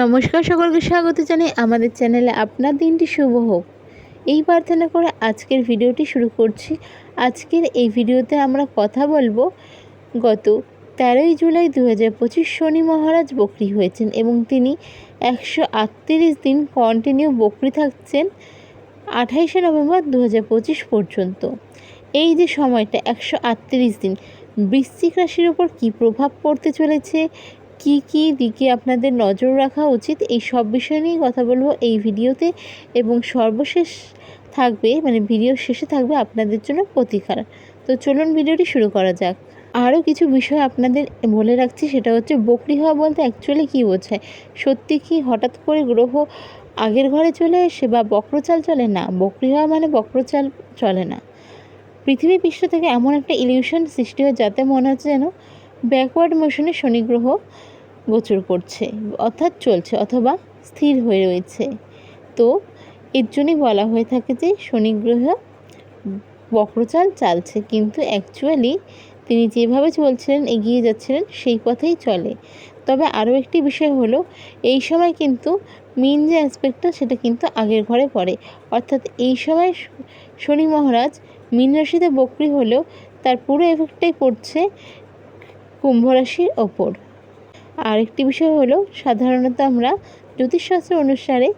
নমস্কার সকলকে স্বাগত জানাই আমাদের চ্যানেলে। আপনার দিনটি শুভ হোক। এই প্রার্থনা করে আজকের ভিডিওটি শুরু করছি। আজকের এই ভিডিওতে আমরা কথা বলব, গত তেরোই জুলাই দু হাজার পঁচিশ শনি মহারাজ বকরি হয়েছেন এবং তিনি একশো আটত্রিশ দিন কন্টিনিউ বকরি থাকছেন আঠাইশে নভেম্বর দু পঁচিশ পর্যন্ত। এই যে সময়টা, একশো আটত্রিশ দিন, বৃশ্চিক রাশির ওপর কী প্রভাব পড়তে চলেছে? কি কি দিকে আপনাদের নজর রাখা উচিত? এই সব বিষয় নিয়ে কথা বলব এই ভিডিওতে এবং সর্বশেষ থাকবে মানে ভিডিওর শেষে থাকবে আপনাদের জন্য প্রতিকার। তো চলুন ভিডিওটি শুরু করা যাক। আরও কিছু বিষয় আপনাদের বলে রাখছি, সেটা হচ্ছে বকরি হওয়া বলতে অ্যাকচুয়ালি কী বোঝায়? সত্যি কি হঠাৎ করে গ্রহ আগের ঘরে চলে এসে বা বক্রচাল চলে? না, বকরি হওয়া মানে বক্রচাল চলে না। পৃথিবী পৃষ্ঠ থেকে এমন একটা ইলিউশন সৃষ্টি হয় যাতে মনে হচ্ছে যেন ব্যাকওয়ার্ড মোশনে শনি গ্রহ গোচর করছে, অর্থাৎ চলছে অথবা স্থির হয়ে রয়েছে। তো এর জন্যই বলা হয়ে থাকে যে শনি গ্রহ বক্রচাল চালছে, কিন্তু অ্যাকচুয়ালি তিনি যেভাবে চলছিলেন, এগিয়ে যাচ্ছিলেন, সেই পথেই চলে। তবে আরও একটি বিষয় হলো, এই সময় কিন্তু মেন যে অ্যাসপেক্টটা সেটা কিন্তু আগের ঘরে পড়ে। অর্থাৎ এই সময় শনি মহারাজ মীন রাশিতে বকরি হলেও তার পুরো এফেক্টটাই পড়ছে কুম্ভ রাশির ওপর। আরেকটি বিষয় হলো, সাধারণত আমরা জ্যোতিষশাস্ত্র অনুসারে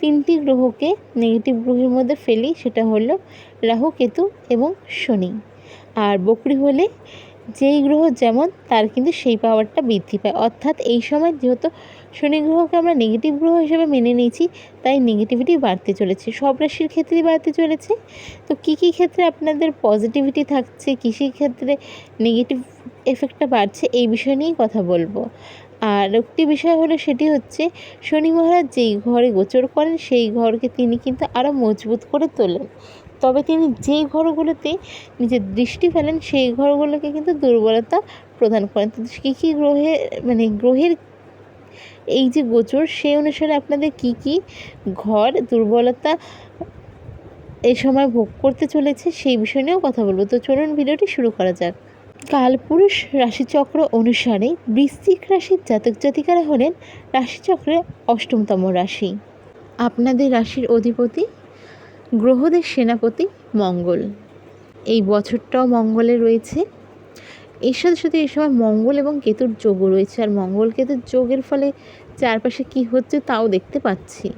তিনটি গ্রহকে নেগেটিভ গ্রহের মধ্যে ফেলি, সেটা হলো রাহু, কেতু এবং শনি। আর বকরি হলে যেই গ্রহ যেমন, তার কিন্তু সেই পাওয়ারটা বৃদ্ধি পায়। অর্থাৎ এই সময় যেহেতু শনি গ্রহকে আমরা নেগেটিভ গ্রহ হিসেবে মেনে নিয়েছি, তাই নেগেটিভিটি বাড়তে চলেছে, সব রাশির ক্ষেত্রেই বাড়তে চলেছে। তো কী কী ক্ষেত্রে আপনাদের পজিটিভিটি থাকছে কৃষির ক্ষেত্রে নেগেটিভ এফেক্টটা বাড়ছে, এই বিষয় নিয়েই কথা বলব। আর একটি বিষয় হলো সেটি হচ্ছে, শনি মহারাজ যেই ঘরে গোচর করেন, সেই ঘরকে তিনি কিন্তু আরও মজবুত করে তোলেন। তবে তিনি যেই ঘরগুলোতে নিজের দৃষ্টি ফেলেন, সেই ঘরগুলোকে কিন্তু দুর্বলতা প্রদান করেন। তো কী কী গ্রহে মানে গ্রহের এই যে গোচর সেই অনুসারে আপনাদের কি কি ঘর, দুর্বলতা এই সময় ভোগ করতে চলেছে সেই বিষয় নিয়েও কথা বলব। তো চলুন ভিডিওটি শুরু করা যাক। কালপুরুষ রাশিচক্র অনুসারে বৃশ্চিক রাশির জাতক জাতিকারা হলেন রাশিচক্রের অষ্টমতম রাশি। আপনাদের রাশির অধিপতি গ্রহদের সেনাপতি মঙ্গল। এই বছরটাও মঙ্গলে রয়েছে। এর সাথে সাথে এই সময় মঙ্গল এবং কেতুর যোগও রয়েছে। আর মঙ্গল কেতুর যোগের ফলে চারপাশে কি হচ্ছে তাও দেখতে পাচ্ছি।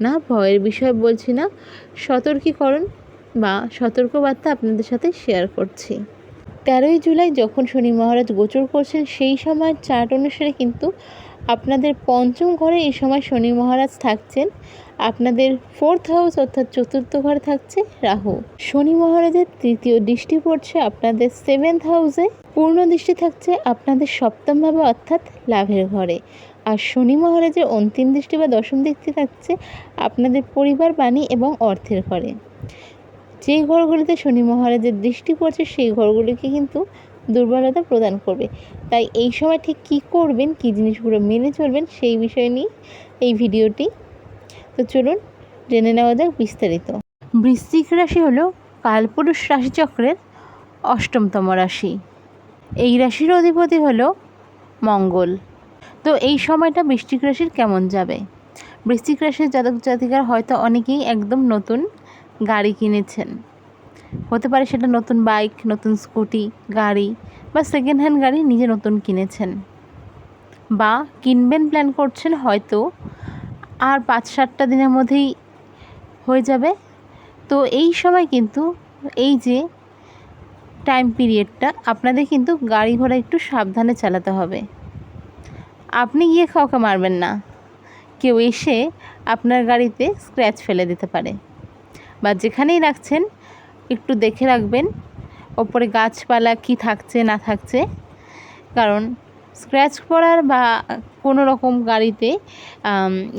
না, ভয়ের বিষয় বলছি না। সতর্কীকরণ বা সতর্কবার্তা আপনাদের সাথে শেয়ার করছি। তেরোই জুলাই যখন শনি মহারাজ গোচর করছেন, সেই সময় চার্ট অনুসারে কিন্তু আপনাদের পঞ্চম ঘরে এই সময় শনি মহারাজ থাকছেন। আপনাদের ফোর্থ হাউস অর্থাৎ চতুর্থ ঘরে থাকছে রাহু। শনি মহারাজের তৃতীয় দৃষ্টি পড়ছে আপনাদের সেভেন্থ হাউসে পূর্ণ দৃষ্টি থাকছে আপনাদের সপ্তমভাবে অর্থাৎ লাভের ঘরে। আর শনি মহারাজের অন্তিম দৃষ্টি বা দশম দৃষ্টি থাকছে আপনাদের পরিবার, বাণী এবং অর্থের ঘরে। যেই ঘরগুলিতে শনি মহারাজের দৃষ্টি পড়ছে সেই ঘরগুলিকে কিন্তু দুর্বলতা প্রদান করবে। তাই এই সময় ঠিক কী করবেন, কী জিনিসগুলো মেনে চলবেন সেই বিষয় নিয়ে এই ভিডিওটি। তো চলুন, জেনে নেওয়া যাক বিস্তারিত। বৃশ্চিক রাশি হলো কালপুরুষ রাশিচক্রের অষ্টমতম রাশি। এই রাশির অধিপতি হলো মঙ্গল। তো এই সময়টা বৃশ্চিক রাশির কেমন যাবে? বৃশ্চিক রাশির জাতক জাতিকার হয়তো অনেকেই একদম নতুন গাড়ি কিনেছেন। হতে পারে সেটা নতুন বাইক, নতুন স্কুটি, গাড়ি বা সেকেন্ড হ্যান্ড গাড়ি নিজে নতুন কিনেছেন বা কিনবেন প্ল্যান করছেন হয়তো আর পাঁচ সাতটা দিনের মধ্যেই হয়ে যাবে। তো এই সময় কিন্তু এই যে টাইম পিরিয়ডটা আপনাদের কিন্তু গাড়ি ঘোড়া একটু সাবধানে চালাতে হবে। আপনি গিয়ে কাউকে মারবেন না। কেউ এসে আপনার গাড়িতে স্ক্র্যাচ ফেলে দিতে পারে। বা যেখানেই রাখছেন একটু দেখে রাখবেন, ওপরে গাছপালা কি থাকছে, না থাকছে। কারণ স্ক্র্যাচ পড়ার বা কোনো রকম গাড়িতে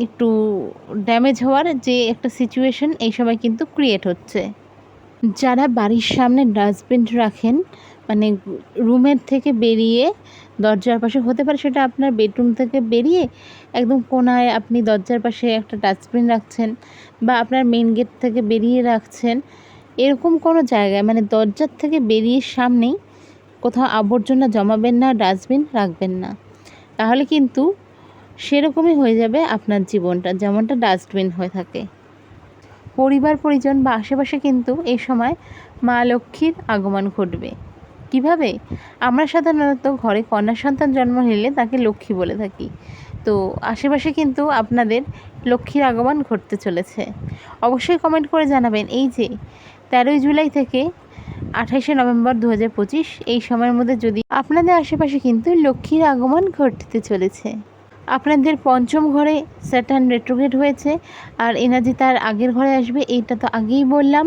একটু ড্যামেজ হওয়ার যে একটা সিচুয়েশন এই সময় কিন্তু ক্রিয়েট হচ্ছে। যারা বাড়ির সামনে ডাস্টবিন রাখেন মানে রুমের থেকে বেরিয়ে দরজার পাশে হতে পারে সেটা আপনার বেডরুম থেকে বেরিয়ে একদম কোনায় আপনি দরজার পাশে একটা ডাস্টবিন রাখছেন বা আপনার মেন গেট থেকে বেরিয়ে রাখছেন এরকম কোনো জায়গায় মানে দরজার থেকে বেরিয়ে সামনেই কোথাও আবর্জনা জমাবেন না, ডাস্টবিন রাখবেন না। তাহলে কিন্তু সেরকমই হয়ে যাবে আপনার জীবনটা, যেমনটা ডাস্টবিন হয়ে থাকে। পরিবার, পরিজন বা আশেপাশে কিন্তু এই সময় মা লক্ষ্মীর আগমন ঘটবে। কীভাবে? আমরা সাধারণত ঘরে কন্যা সন্তান জন্ম নিলে তাকে লক্ষ্মী বলে থাকি। তো আশেপাশে কিন্তু আপনাদের লক্ষ্মীর আগমন ঘটতে চলেছে। অবশ্যই কমেন্ট করে জানাবেন, এই যে তেরোই জুলাই থেকে আঠাশে নভেম্বর দু হাজার পঁচিশ, এই সময়ের মধ্যে যদি আপনাদের আশেপাশে কিন্তু লক্ষ্মীর আগমন ঘটতে চলেছে। আপনাদের পঞ্চম ঘরে স্যাটার্ন রেট্রোগেট হয়েছে, আর এনার্জি তার আগের ঘরে আসবে, এইটা তো আগেই বললাম,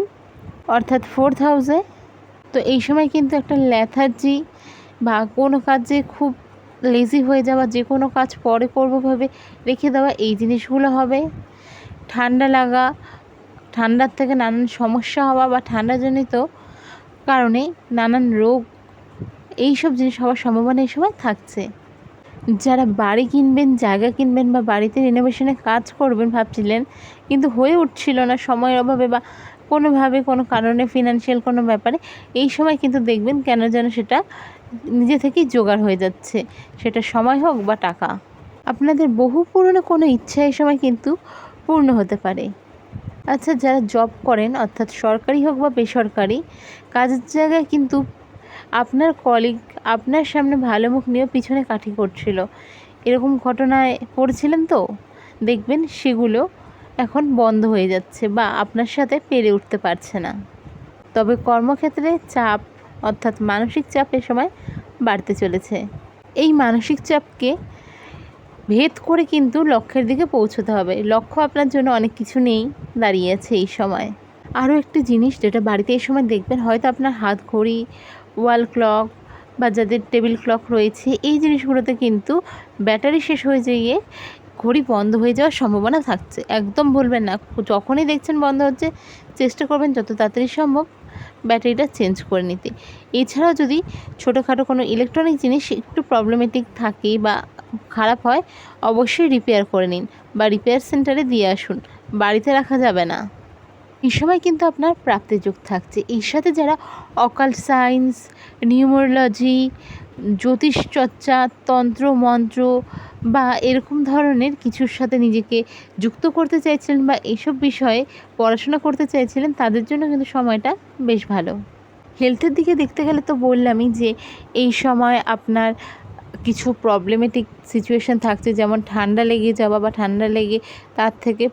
অর্থাৎ ফোর্থ হাউসে তো এই সময় কিন্তু একটা ল্যাথার্জি বা কোনো কাজে খুব লেজি হয়ে যাওয়া, যে কোনো কাজ পরে করব ভাবে রেখে দেওয়া, এই জিনিসগুলো হবে। ঠান্ডা লাগা ঠান্ডার থেকে নানান সমস্যা হওয়া বা ঠান্ডাজনিত কারণে নানান রোগ এই সব জিনিস হওয়ার সম্ভাবনা এই সময় থাকছে। যারা বাড়ি কিনবেন, জায়গা কিনবেন বা বাড়িতে রিনোভেশনে কাজ করবেন ভাবছিলেন, কিন্তু হয়ে উঠছিল না সময়ের অভাবে বা কোনোভাবে, কোনো কারণে ফিনান্সিয়াল কোনো ব্যাপারে, এই সময় কিন্তু দেখবেন কেন যেন সেটা নিজে থেকেই জোগাড় হয়ে যাচ্ছে। সেটা সময় হোক বা টাকা। আপনাদের বহু পুরনো কোনো ইচ্ছা এই সময় কিন্তু পূর্ণ হতে পারে। আচ্ছা যারা জব করেন, অর্থাৎ সরকারি হোক বা বেসরকারি, কাজের জায়গায় কিন্তু আপনার কলিগ আপনার সামনে ভালো মুখ নিয়ে পিছনে কাঠি করছিল। এরকম ঘটনায় পড়েছিলেন তো? দেখবেন সেগুলো এখন বন্ধ হয়ে যাচ্ছে বা আপনার সাথে পেরে উঠতে পারছে না। তবে কর্মক্ষেত্রে চাপ, অর্থাৎ মানসিক চাপ এ সময় বাড়তে চলেছে। এই মানসিক চাপকে ভেদ করে কিন্তু লক্ষ্যের দিকে পৌঁছতে হবে। লক্ষ্য আপনার জন্য অনেক কিছু নেই দাঁড়িয়ে আছে এই সময়। আরও একটি জিনিস যেটা বাড়িতে এই সময় দেখবেন, হয়তো আপনার হাত ঘড়ি, ওয়াল ক্লক বা যাদের টেবিল ক্লক রয়েছে, এই জিনিসগুলোতে কিন্তু ব্যাটারি শেষ হয়ে যেয়ে ঘড়ি বন্ধ হয়ে যাওয়ার সম্ভাবনা থাকছে। একদম ভুলবেন না। যখনই দেখছেন বন্ধ হচ্ছে, চেষ্টা করবেন যত তাড়াতাড়ি সম্ভব ব্যাটারিটা চেঞ্জ করে নিতে। এছাড়াও যদি ছোটোখাটো কোনো ইলেকট্রনিক জিনিস একটু প্রবলেমেটিক থাকে বা খারাপ হয়, অবশ্যই রিপেয়ার করে নিন বা রিপেয়ার সেন্টারে দিয়ে আসুন। বাড়িতে রাখা যাবে না। এই সময় কিন্তু আপনার প্রাপ্তির যোগ থাকছে। এর সাথে যারা অকাল সায়েন্স নিউমোরোলজি জ্যোতিষ চর্চা, তন্ত্র, মন্ত্র বা এরকম ধরনের কিছুর সাথে নিজেকে যুক্ত করতে চাইছিলেন বা এইসব বিষয়ে পড়াশোনা করতে চাইছিলেন, তাদের জন্য কিন্তু সময়টা বেশ ভালো। হেলথের দিকে দেখতে গেলে তো বললামই যে, এই সময় আপনার কিছু প্রবলেমেটিক সিচুয়েশান থাকছে, যেমন ঠান্ডা লেগে যাওয়া বা ঠান্ডা লেগে তার থেকে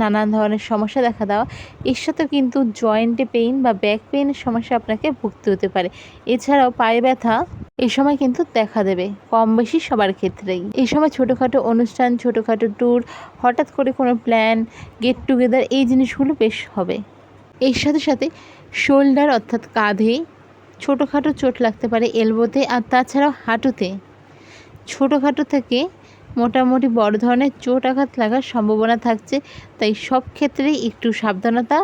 নানান ধরনের সমস্যা দেখা দেওয়া, এর সাথে কিন্তু জয়েন্টে পেইন বা ব্যাক পেইনের সমস্যা আপনাকে ভুগতে হতে পারে। এছাড়াও পায়ে ব্যথা এই সময় কিন্তু দেখা দেবে, কম বেশি সবার ক্ষেত্রেই। এই সময় ছোটোখাটো অনুষ্ঠান, ছোটোখাটো ট্যুর হঠাৎ করে কোনো প্ল্যান গেট টুগেদার এই জিনিসগুলো বেশ হবে। এর সাথে সাথে শোল্ডার অর্থাৎ কাঁধে ছোটোখাটো চোট লাগতে পারে এলবোতে আর তাছাড়াও হাঁটুতে। ছোটোখাটো থেকে মোটামুটি বড় ধরনের চোট আঘাত লাগার সম্ভাবনা থাকছে, তাই সব ক্ষেত্রেই একটু সাবধানতা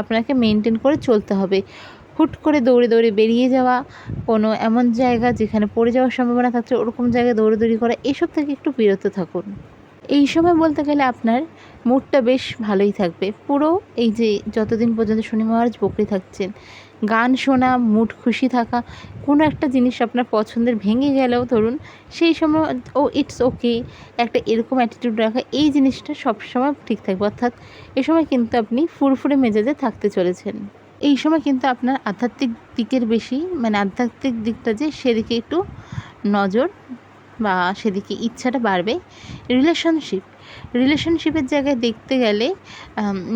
আপনাকে মেনটেন করে চলতে হবে। হুট করে দৌড়ে দৌড়ে বেরিয়ে যাওয়া, কোনো এমন জায়গা যেখানে পড়ে যাওয়ার সম্ভাবনা থাকছে, ওরকম জায়গায় দৌড়াদৌড়ি করা এসব থেকে একটু বিরত থাকুন। এই সময় বলতে গেলে আপনার মুডটা বেশ ভালোই থাকবে। পুরো এই যে যতদিন পর্যন্ত শনি মহারাজ বকরি থাকছেন গান শোনা মুড খুশি থাকা, কোনো একটা জিনিস আপনার পছন্দের ভেঙে গেলেও ধরুন, সেই সময় ও ইটস ওকে একটা এরকম অ্যাটিটিউড রাখা, এই জিনিসটা সবসময় ঠিক থাকবে। অর্থাৎ এ সময় কিন্তু আপনি ফুরফুরে মেজাজে থাকতে চলেছেন। এই সময় কিন্তু আপনার আধ্যাত্মিক দিকের বেশি মানে আধ্যাত্মিক দিকটা যে সেদিকে একটু নজর বা সেদিকে ইচ্ছাটা বাড়বে। রিলেশনশিপ রিলেশনশিপের জায়গায় দেখতে গেলে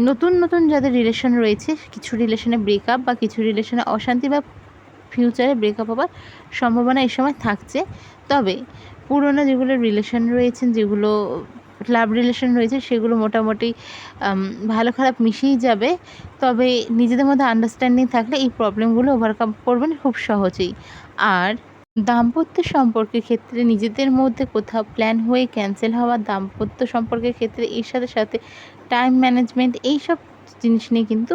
নতুন নতুন যাদের রিলেশন রয়েছে, কিছু রিলেশনে ব্রেকআপ বা কিছু রিলেশনে অশান্তি বা ফিউচারে ব্রেকআপ হওয়ার সম্ভাবনা এই সময় থাকছে। তবে পুরোনো যেগুলো রিলেশন রয়েছেন, যেগুলো লাভ রিলেশন রয়েছে, সেগুলো মোটামুটি ভালো খারাপ মিশেই যাবে। তবে নিজেদের মধ্যে আন্ডারস্ট্যান্ডিং থাকলে এই প্রবলেমগুলো ওভারকাম করবেন খুব সহজেই। আর দাম্পত্য সম্পর্কের ক্ষেত্রে নিজেদের মধ্যে কোথাও প্ল্যান হয়ে ক্যান্সেল হওয়া, দাম্পত্য সম্পর্কের ক্ষেত্রে এর সাথে সাথে টাইম ম্যানেজমেন্ট এইসব জিনিস নিয়ে কিন্তু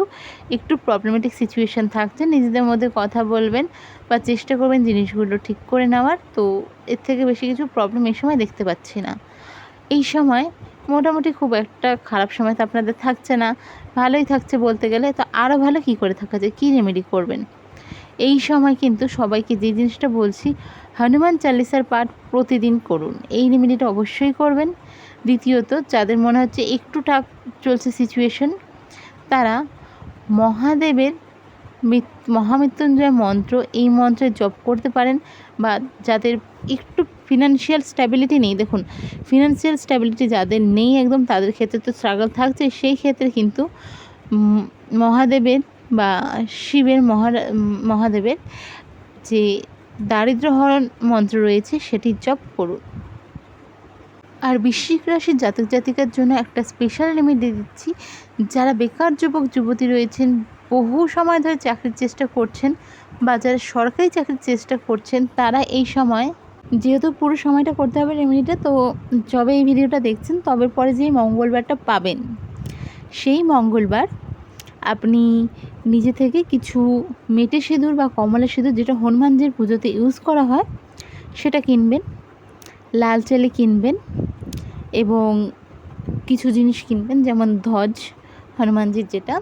একটু প্রবলেমেটিক সিচুয়েশান থাকছে। নিজেদের মধ্যে কথা বলবেন বা চেষ্টা করবেন জিনিসগুলো ঠিক করে নেওয়ার। তো এর থেকে বেশি কিছু প্রবলেম এই সময় দেখতে পাচ্ছি না। এই সময় মোটামুটি খুব একটা খারাপ সময় তো আপনাদের থাকছে না। ভালোই থাকছে বলতে গেলে। তো আরও ভালো কী করে থাকা যায়? কী রেমেডি করবেন? এই সময় কিন্তু সবাইকে যে জিনিসটা বলছি, হনুমান চালিসার পাঠ প্রতিদিন করুন। এই রেমেডিটা অবশ্যই করবেন। দ্বিতীয়ত, যাদের মনে হচ্ছে একটু টাক চলছে সিচুয়েশন তারা মহাদেবের মহামৃত্যুঞ্জয় মন্ত্র, এই মন্ত্রে জপ করতে পারেন বা যাদের একটু ফিনান্সিয়াল স্ট্যাবিলিটি নেই, দেখুন ফিনান্সিয়াল স্ট্যাবিলিটি যাদের নেই একদম, তাদের ক্ষেত্রে তো স্ট্রাগল থাকছে, সেই ক্ষেত্রে কিন্তু মহাদেবের বা শিবের মহারা, মহাদেবের যে দারিদ্র হরণ মন্ত্র রয়েছে, সেটি জপ করুন। আর বৃশ্চিক রাশির জাতক জাতিকার জন্য একটা স্পেশাল রেমেডি দিচ্ছি। যারা বেকার যুবক, যুবতী রয়েছেন, বহু সময় ধরে চাকরির চেষ্টা করছেন বা যারা সরকারি চাকরির চেষ্টা করছেন, তারা এই সময়, যেহেতু পুরো সময়টা করতে হবে রেমেডিটা তো যবে এই ভিডিওটা দেখছেন, তবে পরে যেই মঙ্গলবারটা পাবেন, সেই মঙ্গলবার আপনি নিজে থেকে কিছু মেটে সিঁদুর বা কমলা সিঁদুর যেটা হনুমানজির পুজোতে ইউজ করা হয়, সেটা কিনবেন, লাল চালে কিনবেন এবং কিছু জিনিস কিনবেন, যেমন ধ্বজ, হনুমানজির যেটা।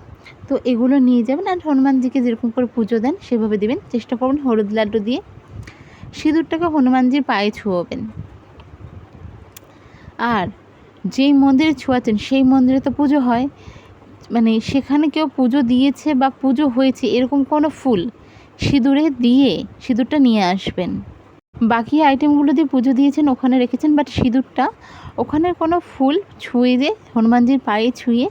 তো এগুলো নিয়ে যাবেন আর হনুমানজিকে যেরকম করে পুজো দেন, সেভাবে দেবেন। চেষ্টা করবেন হলুদ লাড্ডু দিয়ে সিঁদুরটাকে হনুমানজির পায়ে ছোঁয়াবেন। আর যেই মন্দিরে ছোঁয়াচ্ছেন সেই মন্দিরে তো পুজো হয়। মানে সেখানে কেউ পুজো দিয়েছে বা পুজো হয়েছে, এরকম কোনো ফুল সিঁদুরে দিয়ে সিঁদুরটা নিয়ে আসবেন। বাকি আইটেমগুলো দিয়ে পুজো দিয়েছেন, ওখানে রেখেছেন বাট সিঁদুরটা ওখানের কোনো ফুল ছুঁয়ে দিয়ে হনুমানজির পায়ে ছুঁয়ে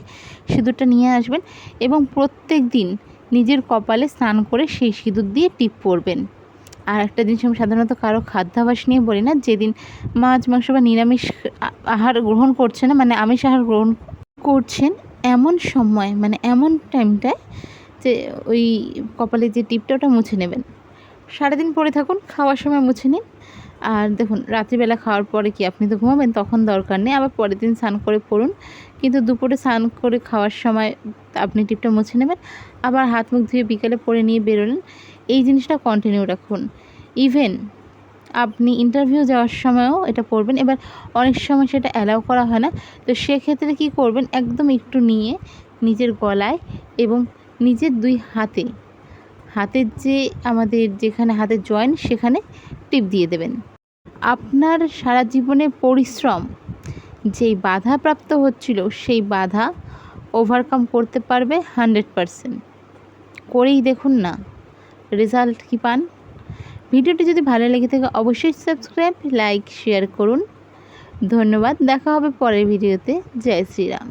সিঁদুরটা নিয়ে আসবেন এবং প্রত্যেক দিন নিজের কপালে স্নান করে সেই সিঁদুর দিয়ে টিপ পরবেন। আর একটা জিনিস আমি সাধারণত কারও খাদ্যাভাস নিয়ে বলি না, যেদিন মাছ, মাংস বা নিরামিষ আহার গ্রহণ করছে না মানে আমিষ আহার গ্রহণ করছেন এমন সময় মানে এমন টাইমটায় যে ওই কপালে যে টিপটা ওটা মুছে নেবেন। সারাদিন পরে থাকুন, খাওয়ার সময় মুছে নিন। আর দেখুন, রাত্রিবেলা খাওয়ার পরে কি আপনি তো ঘুমাবেন, তখন দরকার নেই। আবার পরের দিন স্নান করে পড়ুন। কিন্তু দুপুরে স্নান করে খাওয়ার সময় আপনি টিপটা মুছে নেবেন। আবার হাত মুখ ধুয়ে বিকেলে পরে নিয়ে বেরোলেন। এই জিনিসটা কন্টিনিউ রাখুন। ইভেন আপনি ইন্টারভিউ যাওয়ার সময়ও এটা পড়বেন এবার অনেক সময় সেটা অ্যালাউ করা হয় না। তো সেক্ষেত্রে কী করবেন? একদম একটু নিয়ে নিজের গলায় এবং নিজের দুই হাতে, হাতের যে আমাদের যেখানে হাতের জয়েন্ট সেখানে টিপ দিয়ে দেবেন। আপনার সারা জীবনে পরিশ্রম যেই বাধা প্রাপ্ত হচ্ছিল সেই বাধা ওভারকাম করতে পারবে হান্ড্রেড পারসেন্ট করেই দেখুন না রেজাল্ট কি পান? ভিডিওটি যদি ভালো লেগে থাকে, অবশ্যই সাবস্ক্রাইব লাইক শেয়ার করুন। ধন্যবাদ, দেখা হবে পরের ভিডিওতে। জয় শ্রীরাম।